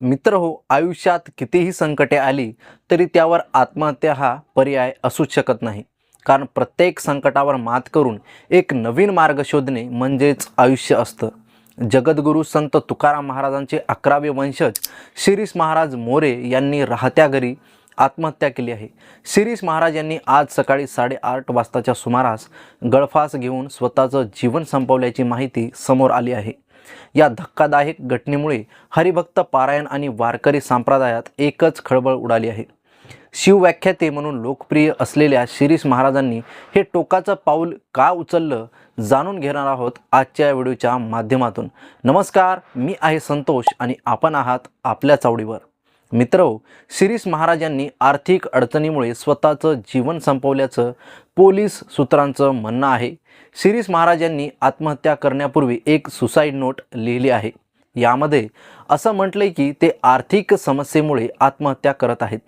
मित्र हो आयुष्यात कितीही संकटे आली तरी त्यावर आत्महत्या हा पर्याय असूच शकत नाही. कारण प्रत्येक संकटावर मात करून एक नवीन मार्ग शोधणे म्हणजेच आयुष्य असतं. जगद्गुरू संत तुकाराम महाराजांचे अकरावे वंशज शिरीष महाराज मोरे यांनी राहत्या घरी आत्महत्या केली आहे. शिरीष महाराज यांनी आज सकाळी साडेआठ वाजताच्या सुमारास गळफास घेऊन स्वतःचं जीवन संपवल्याची माहिती समोर आली आहे. या धक्कादायक घटनेमुळे हरिभक्त पारायण आणि वारकरी संप्रदायात एकच खळबळ उडाली आहे. शिवव्याख्याते म्हणून लोकप्रिय असलेल्या शिरीष महाराजांनी हे टोकाचं पाऊल का उचललं जाणून घेणार आहोत आजच्या व्हिडिओच्या माध्यमातून. नमस्कार मी आहे संतोष आणि आपण आहात आपल्या चावडीवर मित्र शिरीष महाराजांनी आर्थिक अडचणीमुळे स्वतःचं जीवन संपवल्याचं पोलीस सूत्रांचं म्हणणं आहे. शिरीष महाराजांनी आत्महत्या करण्यापूर्वी एक सुसाईड नोट लिहिली आहे. यामध्ये असं म्हटलंय की ते आर्थिक समस्येमुळे आत्महत्या करत आहेत.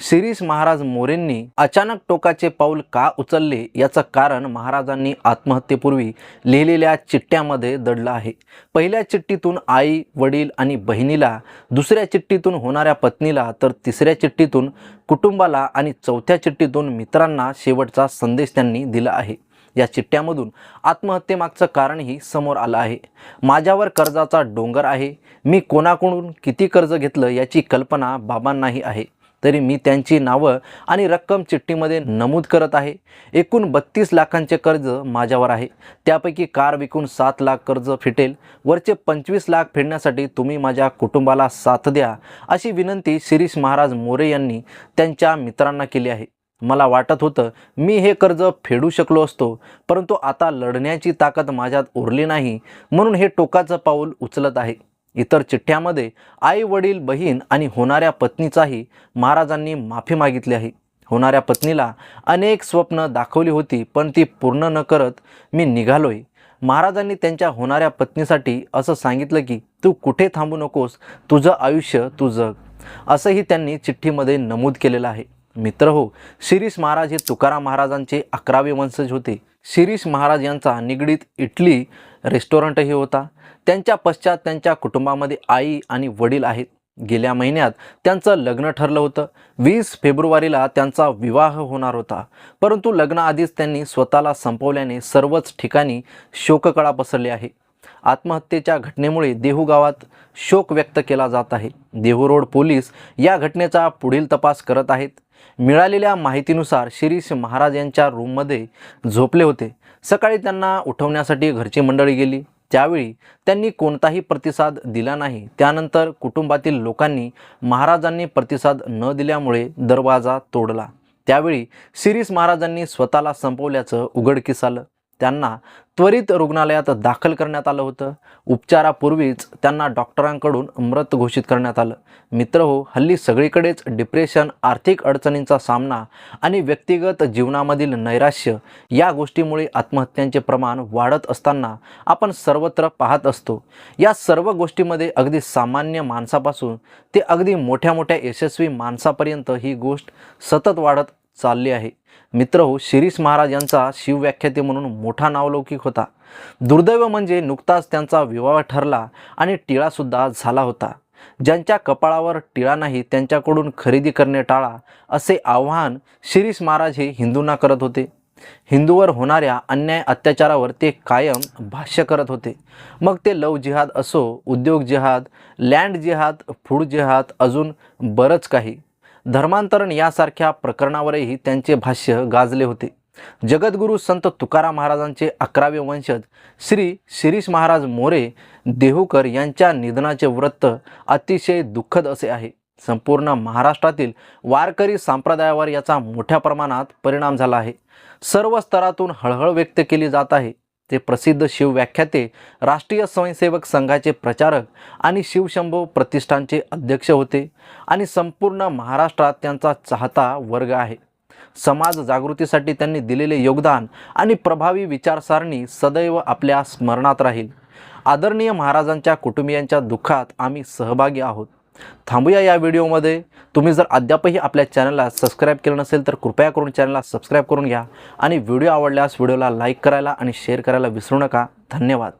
शिरीष महाराज मोरेंनी अचानक टोकाचे पाऊल का उचलले याचं कारण महाराजांनी आत्महत्येपूर्वी लिहिलेल्या चिठ्ठ्यामध्ये दडलं आहे. पहिल्या चिठ्ठीतून आई वडील आणि बहिणीला दुसऱ्या चिठ्ठीतून होणाऱ्या पत्नीला तर तिसऱ्या चिठ्ठीतून कुटुंबाला आणि चौथ्या चिठ्ठीतून मित्रांना शेवटचा संदेश त्यांनी दिला आहे. या चिठ्ठ्यामधून आत्महत्येमागचं कारणही समोर आलं आहे. माझ्यावर कर्जाचा डोंगर आहे. मी कोणाकडून किती कर्ज घेतलं याची कल्पना बाबांनाही आहे. तरी मी त्यांची नावं आणि रक्कम चिठ्ठीमध्ये नमूद करत आहे. एकूण बत्तीस लाखांचे कर्ज माझ्यावर आहे. त्यापैकी कार विकून सात लाख कर्ज फिटेल. वरचे पंचवीस लाख फेडण्यासाठी तुम्ही माझ्या कुटुंबाला साथ द्या अशी विनंती शिरीष महाराज मोरे यांनी त्यांच्या मित्रांना केली आहे. मला वाटत होतं मी हे कर्ज फेडू शकलो असतो परंतु आता लढण्याची ताकद माझ्यात उरली नाही म्हणून हे टोकाचं पाऊल उचलत आहे. इतर चिठ्ठ्यामध्ये आई वडील बहीण आणि होणाऱ्या पत्नीचाही महाराजांनी माफी मागितली आहे. होणाऱ्या पत्नीला अनेक स्वप्न दाखवली होती पण ती पूर्ण न करत मी निघालोय. महाराजांनी त्यांच्या होणाऱ्या पत्नीसाठी असं सांगितलं की तू कुठे थांबू नकोस तुझं आयुष्य तू जग. असंही त्यांनी चिठ्ठीमध्ये नमूद केलेलं आहे. मित्र हो. शिरीष महाराज हे तुकाराम महाराजांचे अकरावे वंशज होते. शिरीष महाराज यांचा निगडीत इटली रेस्टॉरंटही होता. त्यांच्या पश्चात त्यांच्या कुटुंबामध्ये आई आणि वडील आहेत. गेल्या महिन्यात त्यांचं लग्न ठरलं होतं. वीस फेब्रुवारीला त्यांचा विवाह होणार होता. परंतु लग्नाआधीच त्यांनी स्वतःला संपवल्याने सर्वच ठिकाणी शोककळा पसरली आहे. आत्महत्येच्या घटनेमुळे देहू गावात शोक व्यक्त केला जात आहे. देहू रोड पोलीस या घटनेचा पुढील तपास करत आहेत. मिळालेल्या माहितीनुसार शिरीष महाराज यांच्या रूममध्ये झोपले होते. सकाळी त्यांना उठवण्यासाठी घरची मंडळी गेली. त्यावेळी त्यांनी कोणताही प्रतिसाद दिला नाही. त्यानंतर कुटुंबातील लोकांनी महाराजांनी प्रतिसाद न दिल्यामुळे दरवाजा तोडला. त्यावेळी शिरीष महाराजांनी स्वतःला संपवल्याचं उघडकीस आलं. त्यांना त्वरित रुग्णालयात दाखल करण्यात आलं होतं. उपचारापूर्वीच त्यांना डॉक्टरांकडून मृत घोषित करण्यात आलं. मित्र हो हल्ली सगळीकडेच डिप्रेशन आर्थिक अडचणींचा सामना आणि व्यक्तिगत जीवनामधील नैराश्य या गोष्टीमुळे आत्महत्यांचे प्रमाण वाढत असताना आपण सर्वत्र पाहत असतो. या सर्व गोष्टीमध्ये अगदी सामान्य माणसापासून ते अगदी मोठ्या मोठ्या यशस्वी माणसापर्यंत ही गोष्ट सतत वाढत चालली आहे. मित्र हो शिरीष महाराज यांचा शिवव्याख्याते म्हणून मोठा नावलौकिक होता. दुर्दैव म्हणजे नुकताच त्यांचा विवाह ठरला आणि टिळासुद्धा झाला होता. ज्यांच्या कपाळावर टिळा नाही त्यांच्याकडून खरेदी करणे टाळा असे आव्हान शिरीष महाराज हे हिंदूंना करत होते. हिंदूवर होणाऱ्या अन्याय अत्याचारावर ते कायम भाष्य करत होते. मग ते लव जिहाद असो उद्योग जिहाद लँड जिहाद फूड जिहाद अजून बरंच काही. धर्मांतरण यासारख्या प्रकरणावरही त्यांचे भाष्य गाजले होते. जगद्गुरू संत तुकाराम महाराजांचे अकरावे वंशज श्री शिरीष महाराज मोरे देहूकर यांच्या निधनाचे वृत्त अतिशय दुःखद असे आहे. संपूर्ण महाराष्ट्रातील वारकरी संप्रदायावर याचा मोठ्या प्रमाणात परिणाम झाला आहे. सर्व स्तरातून हळहळ व्यक्त केली जात आहे. ते प्रसिद्ध शिवव्याख्याते राष्ट्रीय स्वयंसेवक संघाचे प्रचारक आणि शिवशंभो प्रतिष्ठानचे अध्यक्ष होते आणि संपूर्ण महाराष्ट्रात त्यांचा चाहता वर्ग आहे. समाज जागृतीसाठी त्यांनी दिलेले योगदान आणि प्रभावी विचारसारणी सदैव आपल्या स्मरणात राहील. आदरणीय महाराजांच्या कुटुंबियांच्या दुःखात आम्ही सहभागी आहोत. थांबूया या व्हिडिओमध्ये. तुम्ही जर अद्यापही आपल्या चॅनलला सबस्क्राईब केलं नसेल तर कृपया करून चॅनलला सबस्क्राईब करून घ्या. आणि व्हिडिओ आवडल्यास व्हिडिओला लाईक करायला आणि शेअर करायला विसरू नका. धन्यवाद.